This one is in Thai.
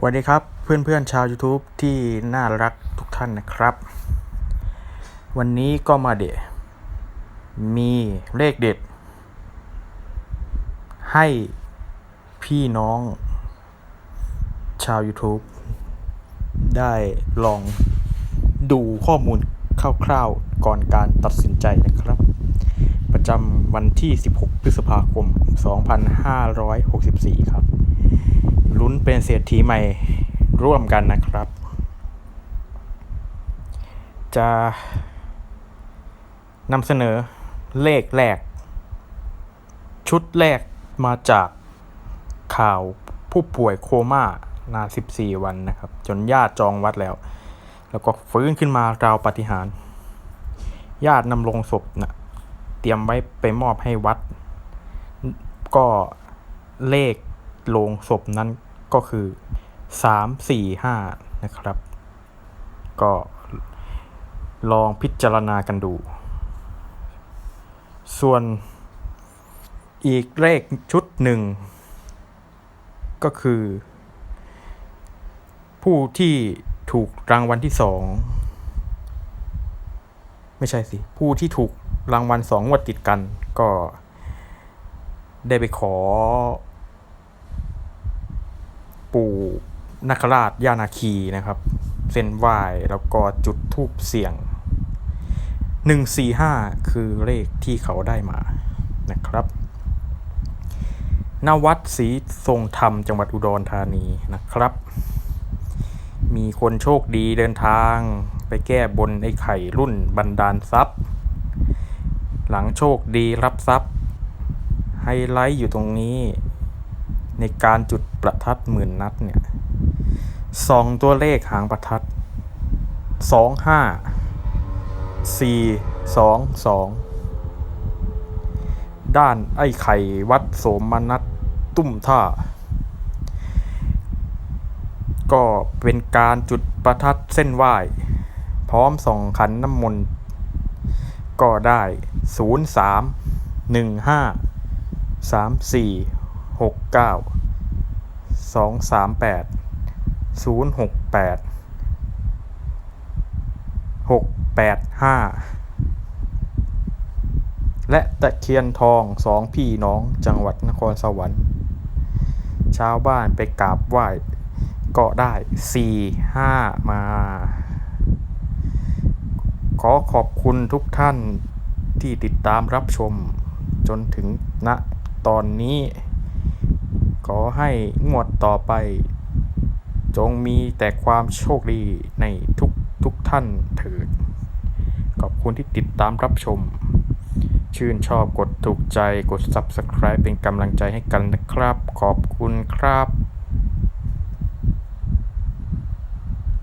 สวัสดีครับเพื่อนๆชาว YouTube ที่น่ารักทุกท่านนะครับ วันนี้ก็มาเดะมีเลขเด็ด ให้พี่น้องชาว YouTube ได้ลองดูข้อมูลคร่าวๆก่อนการตัดสินใจนะครับ ประจำวันที่ 16 พฤษภาคม 2564 ครับ ลุ้นเป็นเศรษฐีใหม่ร่วมกันนะครับ จะนำเสนอเลขแรก ชุดแรกมาจากข่าวผู้ป่วยโคม่านาน 14 วันนะครับ จนญาติจองวัดแล้ว แล้วก็ฟื้นขึ้นมาราวปฏิหาร ญาตินำลงศพนะเตรียมไว้ไปมอบให้วัด ก็เลขโลงศพนั้น ก็คือ 3 4 5 นะครับ ก็ลองพิจารณากันดู ส่วนอีกเลขชุดหนึ่ง ก็คือ ผู้ที่ถูกรางวัลที่สองไม่ใช่สิ ผู้ที่ถูกรางวัลสองงวดติดกัน ก็ได้ไปขอ ปู่นาคราชย่านาคีนะครับ เส้นไหว้แล้วก็จุดทูปเสี่ยง 145 คือเลขที่เขาได้มานะครับณวัดศรีทรงธรรมจังหวัดอุดรธานีนะครับ มีคนโชคดีเดินทางไปแก้บนไอ้ไข่รุ่นบันดาลทรัพย์ หลังโชคดีรับทรัพย์ไฮไลท์อยู่ตรงนี้ ในการจุดประทัดหมื่นนัดเนี่ยสองตัวเลขหางประทัดสองห้าสี่สองสองด้านไอ้ไข่วัดโสมนัสตุ้มท่า ก็เป็นการจุดประทัดเส้นไหว้ พร้อมส่องขันน้ำมนต์ก็ได้ศูนย์สาม หกเก้าสองสามแปดศูนย์หกแปดหกแปดห้าและตะเคียนทองสองพี่น้องจังหวัดนครสวรรค์ชาวบ้านไปกราบไหว้ก็ได้สี่ห้ามา ขอขอบคุณทุกท่านที่ติดตามรับชมจนถึงณตอนนี้ ขอให้งวดต่อไป จงมีแต่ความโชคดีในทุกทุกท่านเถิด ขอบคุณที่ติดตามรับชม ชื่นชอบกดถูกใจกด Subscribe เป็นกำลังใจให้กันนะครับ ขอบคุณครับ